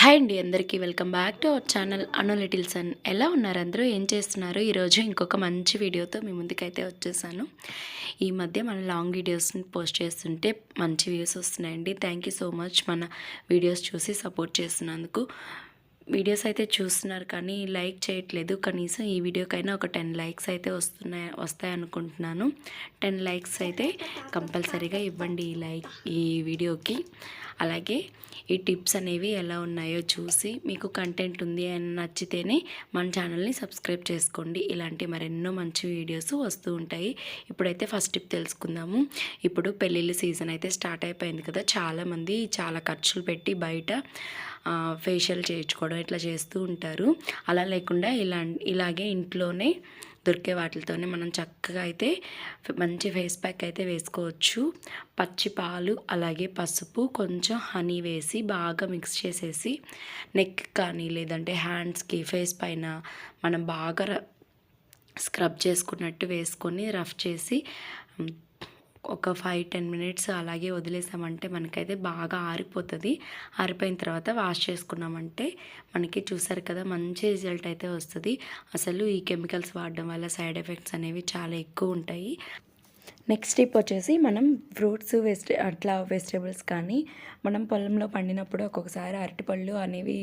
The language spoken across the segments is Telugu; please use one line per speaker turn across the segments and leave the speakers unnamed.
హాయ్ అండి అందరికీ welcome back to our channel Anu little son. ఎలా ఉన్నారు అందరూ? ఏం చేస్తున్నారు? ఈరోజు ఇంకొక మంచి వీడియోతో మీ ముందుకైతే వచ్చేసాను. ఈ మధ్య మన లాంగ్ వీడియోస్ని పోస్ట్ చేస్తుంటే మంచి వ్యూస్ వస్తున్నాయండి. థ్యాంక్ యూ సో మచ్ మన వీడియోస్ చూసి సపోర్ట్ చేస్తున్నందుకు వీడియోస్ అయితే చూస్తున్నారు కానీ లైక్ చేయట్లేదు. కనీసం ఈ వీడియోకైనా ఒక టెన్ లైక్స్ అయితే వస్తున్నాయి వస్తాయి అనుకుంటున్నాను. టెన్ లైక్స్ అయితే కంపల్సరీగా ఇవ్వండి ఈ లైక్ ఈ వీడియోకి. అలాగే ఈ టిప్స్ అనేవి ఎలా ఉన్నాయో చూసి మీకు కంటెంట్ ఉంది అని నచ్చితేనే మన ఛానల్ని సబ్స్క్రైబ్ చేసుకోండి. ఇలాంటి మరెన్నో మంచి వీడియోస్ వస్తూ ఉంటాయి. ఇప్పుడైతే ఫస్ట్ టిప్ తెలుసుకుందాము. ఇప్పుడు పెళ్ళిళ్ళ సీజన్ అయితే స్టార్ట్ అయిపోయింది కదా. చాలామంది చాలా ఖర్చులు పెట్టి బయట ఫేషియల్ చేయించుకోవడం ఇట్లా చేస్తూ ఉంటారు. అలా లేకుండా ఇలా ఇలాగే ఇంట్లోనే దొరికే వాటితోనే మనం చక్కగా అయితే మంచి ఫేస్ ప్యాక్ అయితే వేసుకోవచ్చు. పచ్చి పాలు అలాగే పసుపు కొంచెం హనీ వేసి బాగా మిక్స్ చేసేసి నెక్ కానీ లేదంటే హ్యాండ్స్కి ఫేస్ పైన మనం బాగా స్క్రబ్ చేసుకున్నట్టు వేసుకొని రఫ్ చేసి ఒక ఫైవ్ టెన్ మినిట్స్ అలాగే వదిలేసామంటే మనకైతే బాగా ఆరిపోతుంది. ఆరిపోయిన తర్వాత వాష్ చేసుకున్నామంటే మనకి చూసారు కదా మంచి రిజల్ట్ అయితే వస్తుంది. అసలు ఈ కెమికల్స్ వాడడం వల్ల సైడ్ ఎఫెక్ట్స్ అనేవి చాలా ఎక్కువ ఉంటాయి. నెక్స్ట్ స్టెప్ వచ్చేసి మనం ఫ్రూట్స్ వెజిటే అట్లా వెజిటేబుల్స్ కానీ మనం పొలంలో పండినప్పుడు ఒక్కొక్కసారి అరటిపళ్ళు అనేవి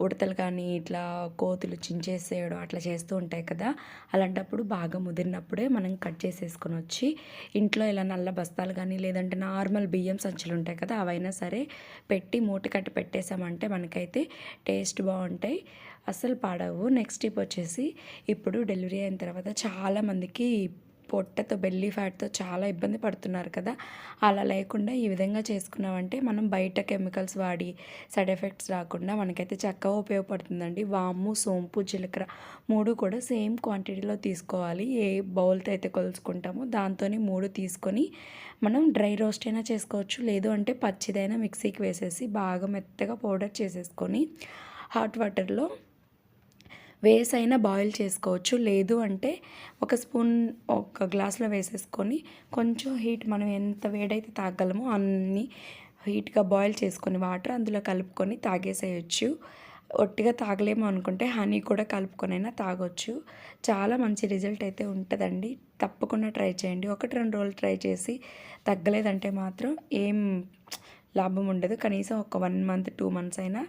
ఉడతలు కానీ ఇట్లా కోతులు చించేసేయడం అట్లా చేస్తూ ఉంటాయి కదా. అలాంటప్పుడు బాగా ముదిరినప్పుడే మనం కట్ చేసేసుకొని వచ్చి ఇంట్లో ఇలా నల్ల బస్తాలు కానీ లేదంటే నార్మల్ బియ్యం సంచులు ఉంటాయి కదా అవైనా సరే పెట్టి మూట కట్టి పెట్టేసామంటే మనకైతే టేస్ట్ బాగుంటాయి. అస్సలు పాడవు. నెక్స్ట్ టిప్ వచ్చేసి ఇప్పుడు డెలివరీ అయిన తర్వాత చాలామందికి పొట్టతో బెల్లీ ఫ్యాట్తో చాలా ఇబ్బంది పడుతున్నారు కదా. అలా లేకుండా ఈ విధంగా చేసుకున్నామంటే మనం బయట కెమికల్స్ వాడి సైడ్ ఎఫెక్ట్స్ రాకుండా మనకైతే చక్కగా ఉపయోగపడుతుందండి. వాము సోంపు జీలకర్ర మూడు కూడా సేమ్ క్వాంటిటీలో తీసుకోవాలి. ఏ బౌల్తో అయితే కొలుచుకుంటామో దాంతోనే మూడు తీసుకొని మనం డ్రై రోస్ట్ అయినా చేసుకోవచ్చు. లేదు అంటే పచ్చిదైనా మిక్సీకి వేసేసి బాగా మెత్తగా పౌడర్ చేసేసుకొని హాట్ వాటర్లో వేసైనా అయినా బాయిల్ చేసుకోవచ్చు. లేదు అంటే ఒక స్పూన్ ఒక గ్లాస్లో వేసేసుకొని కొంచెం హీట్ మనం ఎంత వేడైతే తాగలమో అన్ని హీట్గా బాయిల్ చేసుకొని వాటర్ అందులో కలుపుకొని తాగేసేయచ్చు. ఒట్టిగా తాగలేము అనుకుంటే హనీ కూడా కలుపుకొనైనా తాగొచ్చు. చాలా మంచి రిజల్ట్ అయితే ఉంటుందండి. తప్పకుండా ట్రై చేయండి. ఒకటి రెండు రోజులు ట్రై చేసి తగ్గలేదంటే మాత్రం ఏం లాభం ఉండదు. కనీసం ఒక వన్ మంత్ టూ మంత్స్ అయినా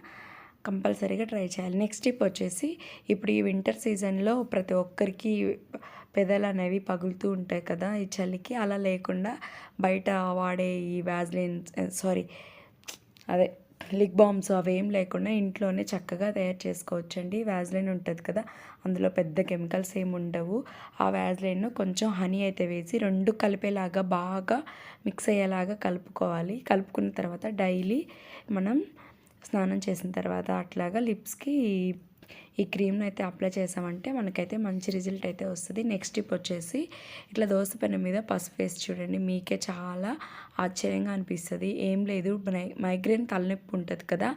కంపల్సరీగా ట్రై చేయాలి. నెక్స్ట్ టిప్ వచ్చేసి ఇప్పుడు ఈ వింటర్ సీజన్లో ప్రతి ఒక్కరికి పెదలు అనేవి పగులుతూ ఉంటాయి కదా ఈ చలికి. అలా లేకుండా బయట వాడే ఈ వ్యాజ్లిన్ సారీ అదే లిక్ బామ్స్ అవేం లేకుండా ఇంట్లోనే చక్కగా తయారు చేసుకోవచ్చు అండి వ్యాజ్లైన్ ఉంటుంది కదా అందులో పెద్ద కెమికల్స్ ఏమి ఉండవు. ఆ వ్యాజ్లైన్ కొంచెం హనీ అయితే వేసి రెండు కలిపేలాగా బాగా మిక్స్ అయ్యేలాగా కలుపుకోవాలి. కలుపుకున్న తర్వాత డైలీ మనం స్నానం చేసిన తర్వాత అట్లాగా లిప్స్కి ఈ క్రీమ్ని అయితే అప్లై చేసామంటే మనకైతే మంచి రిజల్ట్ అయితే వస్తుంది. నెక్స్ట్ టిప్ వచ్చేసి ఇట్లా దోశ పెన మీద పసుపు వేసి చూడండి మీకే చాలా ఆశ్చర్యంగా అనిపిస్తుంది. ఏం లేదు మైగ్రేన్ తలనొప్పి ఉంటుంది కదా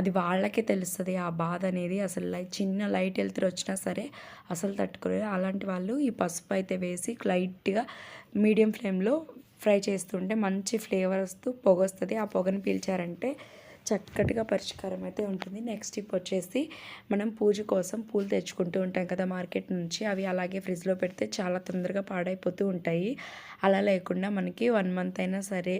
అది వాళ్ళకే తెలుస్తుంది ఆ బాధ అనేది. అసలు లైట్ చిన్న లైట్ వెళ్తురు వచ్చినా సరే అసలు తట్టుకోలేదు అలాంటి వాళ్ళు ఈ పసుపు అయితే వేసి లైట్గా మీడియం ఫ్లేమ్లో ఫ్రై చేస్తుంటే మంచి ఫ్లేవర్ వస్తూ పొగ వస్తుంది. ఆ పొగను పీల్చారంటే చక్కటిగా పరిష్కారం అయితే ఉంటుంది. నెక్స్ట్ టిప్ వచ్చేసి మనం పూజ కోసం పూలు తెచ్చుకుంటూ ఉంటాం కదా మార్కెట్ నుంచి. అవి అలాగే ఫ్రిడ్జ్లో పెడితే చాలా తొందరగా పాడైపోతూ ఉంటాయి. అలా లేకుండా మనకి వన్ మంత్ అయినా సరే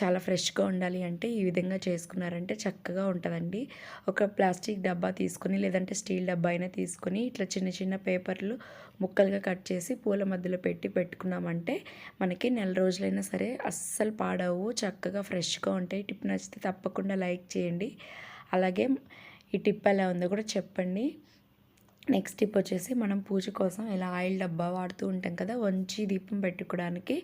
చాలా ఫ్రెష్గా ఉండాలి అంటే ఈ విధంగా చేసుకున్నారంటే చక్కగా ఉంటుందండి. ఒక ప్లాస్టిక్ డబ్బా తీసుకొని లేదంటే స్టీల్ డబ్బా అయినా తీసుకొని ఇట్లా చిన్న చిన్న పేపర్లు ముక్కలుగా కట్ చేసి పూల మధ్యలో పెట్టి పెట్టుకున్నామంటే మనకి నెల రోజులైనా సరే అస్సలు పాడవు. చక్కగా ఫ్రెష్గా ఉంటాయి. టిప్ నచ్చితే తప్పకుండా లైక్ చేయండి. అలాగే ఈ టిప్ ఎలా ఉందో కూడా చెప్పండి. నెక్స్ట్ టిప్ వచ్చేసి మనం పూజ కోసం ఇలా ఆయిల్ డబ్బా వాడుతూ ఉంటాం కదా వంచి దీపం పెట్టుకోవడానికి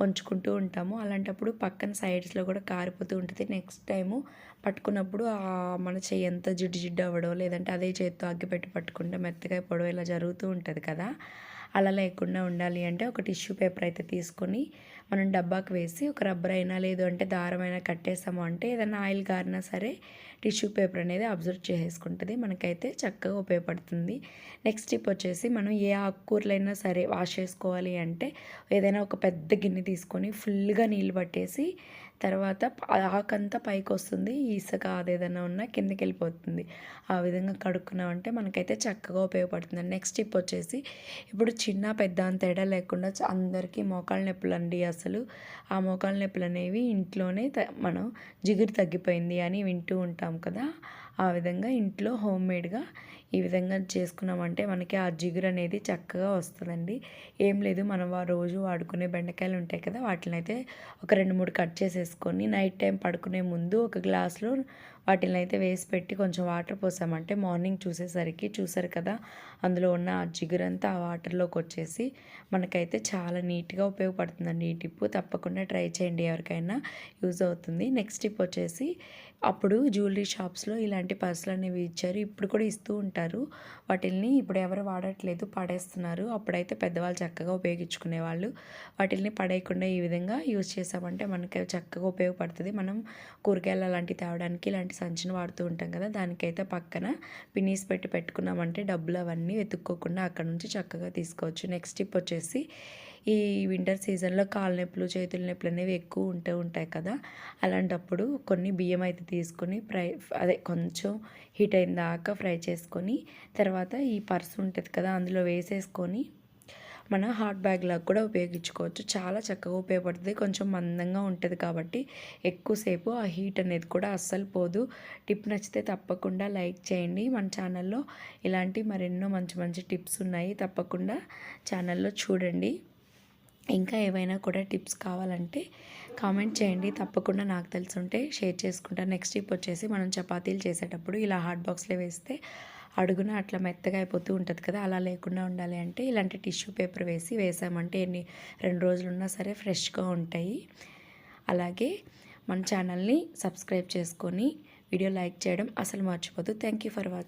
వంచుకుంటూ ఉంటాము. అలాంటప్పుడు పక్కన సైడ్స్లో కూడా కారిపోతూ ఉంటుంది. నెక్స్ట్ టైము పట్టుకున్నప్పుడు మన చెయ్యి ఎంత జిడ్డు జిడ్డు అవ్వడం లేదంటే అదే చేత్తో అగ్గిపెట్టి పట్టుకుంటే మెత్తగా అయిపోవడం ఇలా జరుగుతూ ఉంటుంది కదా. అలా లేకుండా ఉండాలి అంటే ఒక టిష్యూ పేపర్ అయితే తీసుకొని మనం డబ్బాకి వేసి ఒక రబ్బర్ అయినా లేదు అంటే దారం అయినా కట్టేసాము అంటే ఏదైనా ఆయిల్ గారినా సరే టిష్యూ పేపర్ అనేది అబ్జర్వ్ చేసుకుంటుంది. మనకైతే చక్కగా ఉపయోగపడుతుంది. నెక్స్ట్ టిప్ వచ్చేసి మనం ఏ ఆకుకూరలైనా సరే వాష్ చేసుకోవాలి అంటే ఏదైనా ఒక పెద్ద గిన్నె తీసుకొని ఫుల్గా నీళ్ళు పట్టేసి తర్వాత ఆకంతా పైకి వస్తుంది. ఇసుక అదేదైనా ఉన్నా కిందకి వెళ్ళిపోతుంది. ఆ విధంగా కడుక్కున్నామంటే మనకైతే చక్కగా ఉపయోగపడుతుంది. నెక్స్ట్ టిప్ వచ్చేసి ఇప్పుడు చిన్న పెద్ద అంత తేడా లేకుండా అందరికీ మోకాళ్ళ నొప్పులు అండి అసలు. ఆ మోకాళ్ళ నొప్పులు అనేవి ఇంట్లోనే త- మనం జిగురు తగ్గిపోయింది అని వింటూ ఉంటాం కదా ఆ విధంగా ఇంట్లో హోమ్ మేడ్గా ఈ విధంగా చేసుకున్నామంటే మనకి ఆ జిగురు అనేది చక్కగా వస్తుందండి. ఏం లేదు మనం ఆ రోజు వాడుకునే బెండకాయలు ఉంటాయి కదా వాటిని అయితే ఒక రెండు మూడు కట్ చేసేసుకొని నైట్ టైం పడుకునే ముందు ఒక గ్లాస్లో వాటిని అయితే వేసి పెట్టి కొంచెం వాటర్ పోసామంటే మార్నింగ్ చూసేసరికి చూసారు కదా అందులో ఉన్న ఆ జిగురంతా ఆ వాటర్లోకి వచ్చేసి మనకైతే చాలా నీట్గా ఉపయోగపడుతుందండి. ఈ టిప్పు తప్పకుండా ట్రై చేయండి ఎవరికైనా యూజ్ అవుతుంది. నెక్స్ట్ టిప్ వచ్చేసి అప్పుడు జ్యువెలరీ షాప్స్లో ఇలాంటి పర్సులు అనేవి ఇచ్చారు. ఇప్పుడు కూడా ఇస్తూ ఉంటారు. వాటిల్ని ఇప్పుడు ఎవరు వాడట్లేదు పడేస్తున్నారు. అప్పుడైతే పెద్దవాళ్ళు చక్కగా ఉపయోగించుకునేవాళ్ళు వాటిల్ని పడేయకుండా ఈ విధంగా యూజ్ చేసామంటే మనకి చక్కగా ఉపయోగపడుతుంది. మనం కూరగాయలు అలాంటివి తేవడానికి ఇలాంటి సంచిని వాడుతూ ఉంటాం కదా దానికైతే పక్కన పినీస్ పెట్టి పెట్టుకున్నామంటే డబ్బులు అవన్నీ వెతుక్కోకుండా అక్కడ నుంచి చక్కగా తీసుకోవచ్చు. నెక్స్ట్ టిప్ వచ్చేసి ఈ వింటర్ సీజన్లో కాళ్ళ నొప్పులు చేతుల నొప్పులు అనేవి ఎక్కువ ఉంటూ ఉంటాయి కదా అలాంటప్పుడు కొన్ని బియ్యం అయితే తీసుకొని ఫ్రై అదే కొంచెం హీట్ అయిన దాకా ఫ్రై చేసుకొని తర్వాత ఈ పర్స్ ఉంటుంది కదా అందులో వేసేసుకొని మన హాట్ బ్యాగ్ లాగా కూడా ఉపయోగించుకోవచ్చు. చాలా చక్కగా ఉపయోగపడుతుంది. కొంచెం మందంగా ఉంటుంది కాబట్టి ఎక్కువసేపు ఆ హీట్ అనేది కూడా అస్సలు పోదు. టిప్ నచ్చితే తప్పకుండా లైక్ చేయండి. మన ఛానల్లో ఇలాంటి మరెన్నో మంచి మంచి టిప్స్ ఉన్నాయి. తప్పకుండా ఛానల్లో చూడండి. ఇంకా ఏవైనా కూడా టిప్స్ కావాలంటే కామెంట్ చేయండి. తప్పకుండా నాకు తెలుసుంటే షేర్ చేసుకుంటాను నెక్స్ట్ టిప్ వచ్చేసి మనం చపాతీలు చేసేటప్పుడు ఇలా హాట్ బాక్స్లో వేస్తే అడుగున అట్లా మెత్తగా అయిపోతూ ఉంటుంది కదా అలా లేకుండా ఉండాలి అంటే ఇలాంటి టిష్యూ పేపర్ వేసి వేసామంటే ఎన్ని రెండు రోజులు ఉన్నా సరే ఫ్రెష్గా ఉంటాయి. అలాగే మన ఛానల్ని సబ్స్క్రైబ్ చేసుకొని వీడియో లైక్ చేయడం అసలు మర్చిపోదు. Thank you for watching